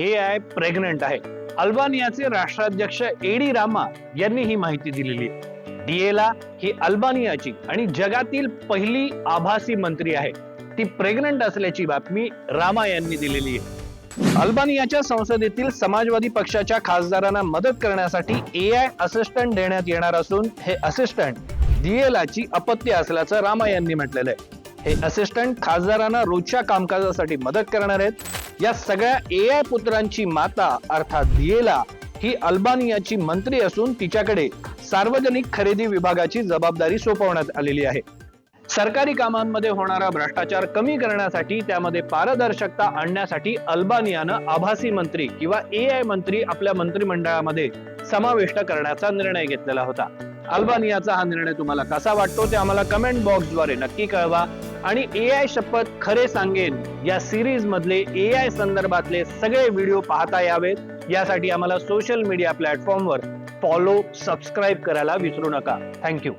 A I pregnant आहे. अल्बानियाचे राष्ट्राध्यक्ष eddy Rama यांनी ही माहिती दिलेली आहे. ही अल्बानियाची आणि जगातील पहिली आभासी मंत्री आहे. ती प्रेग्नंट असल्याची बातमी रामा यांनी दिलेली आहे. अल्बानियाच्या संसदेतील समाजवादी पक्षाच्या खासदारांना मदत करण्यासाठी ए आय असिस्टंट देण्यात येणार असून हे असिस्टंट डीएलाची अपत्य असल्याचं रामा यांनी म्हटलेलं आहे. हे असिस्टंट खासदारांना रोजच्या कामकाजासाठी मदत करणार आहेत. या सगळ्या ए आय पुत्रांची माता अर्थात दिएला ही अल्बानियाची मंत्री असून तिच्याकडे सार्वजनिक खरेदी विभागाची जबाबदारी सोपवण्यात आलेली आहे. सरकारी कामांमध्ये होणारा भ्रष्टाचार कमी करण्यासाठी त्यामध्ये पारदर्शकता आणण्यासाठी अल्बानियानं आभासी मंत्री किंवा ए आय मंत्री आपल्या मंत्रिमंडळामध्ये समाविष्ट करण्याचा निर्णय घेतलेला होता. अल्बानियाचा हा निर्णय तुम्हाला कसा वाटतो ते आम्हाला कमेंट बॉक्सद्वारे नक्की कळवा. आणि ए आय शपथ खरे सांगेन या सिरीज मधले ए आय संदर्भातले सगळे व्हिडिओ पाहता यावेत. यासाठी आम्हाला सोशल मीडिया प्लॅटफॉर्मवर फॉलो सबस्क्राईब करायला विसरू नका. थँक्यू